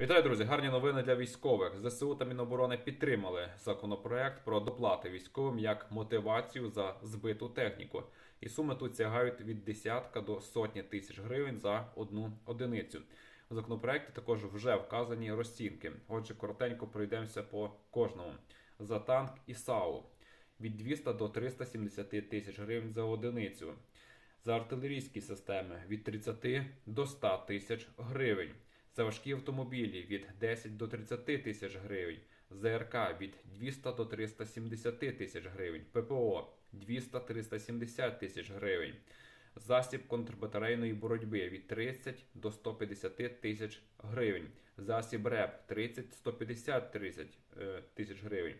Вітаю, друзі! Гарні новини для військових. ЗСУ та Міноборони підтримали законопроект про доплати військовим як мотивацію за збиту техніку. І суми тут сягають від десятка до сотні тисяч гривень за одну одиницю. У законопроекті також вже вказані розцінки. Отже, коротенько пройдемося по кожному. За танк і САУ від 200 до 370 тисяч гривень за одиницю. За артилерійські системи від 30 до 100 тисяч гривень. За важкі автомобілі від 10 до 30 тисяч гривень, ЗРК від 200 до 370 тисяч гривень, ППО 200-370 тисяч гривень, засіб контрбатарейної боротьби від 30 до 150 тисяч гривень, засіб РЕП 30-150 30 е, тисяч гривень,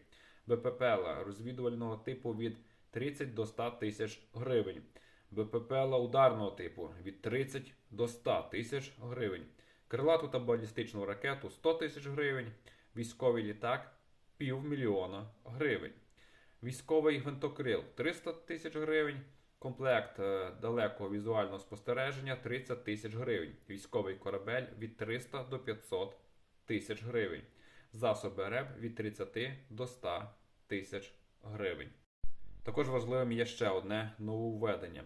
БППЛА розвідувального типу від 30 до 100 тисяч гривень, БППЛА ударного типу від 30 до 100 тисяч гривень. Крилату та балістичну ракету 100 тисяч гривень, військовий літак півмільйона гривень, військовий гвинтокрил 300 тисяч гривень, комплект е, далекого візуального спостереження 30 тисяч гривень, військовий корабель від 300 до 500 тисяч гривень, засоби РЕБ від 30 до 100 тисяч гривень. Також важливим є ще одне нововведення.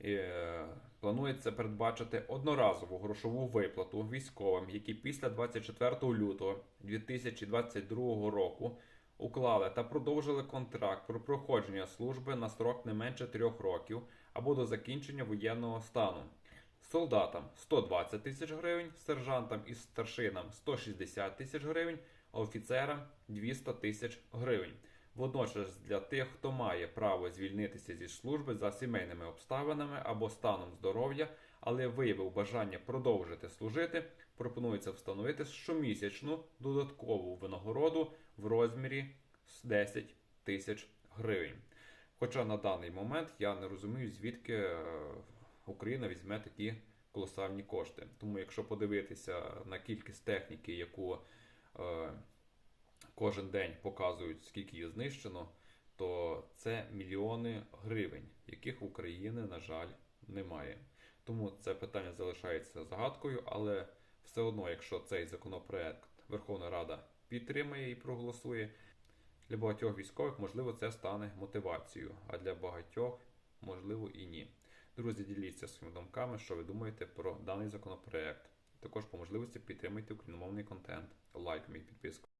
Е, Планується передбачити одноразову грошову виплату військовим, які після 24 лютого 2022 року уклали та продовжили контракт про проходження служби на строк не менше 3 років або до закінчення воєнного стану. Солдатам 120 тисяч гривень, сержантам і старшинам 160 тисяч гривень, а офіцерам 200 тисяч гривень. Водночас для тих, хто має право звільнитися зі служби за сімейними обставинами або станом здоров'я, але виявив бажання продовжити служити, пропонується встановити щомісячну додаткову винагороду в розмірі 10 тисяч гривень. Хоча на даний момент я не розумію, звідки е, Україна візьме такі колосальні кошти. Тому, якщо подивитися на кількість техніки, яку е, кожен день показують, скільки її знищено, то це мільйони гривень, яких в Україні, на жаль, немає. Тому це питання залишається загадкою, але все одно, якщо цей законопроект Верховна Рада підтримає і проголосує, для багатьох військових, можливо, це стане мотивацією, а для багатьох, можливо, і ні. Друзі, діліться своїми думками, що ви думаєте про даний законопроект. Також по можливості підтримуйте україномовний контент, лайком і підпискою.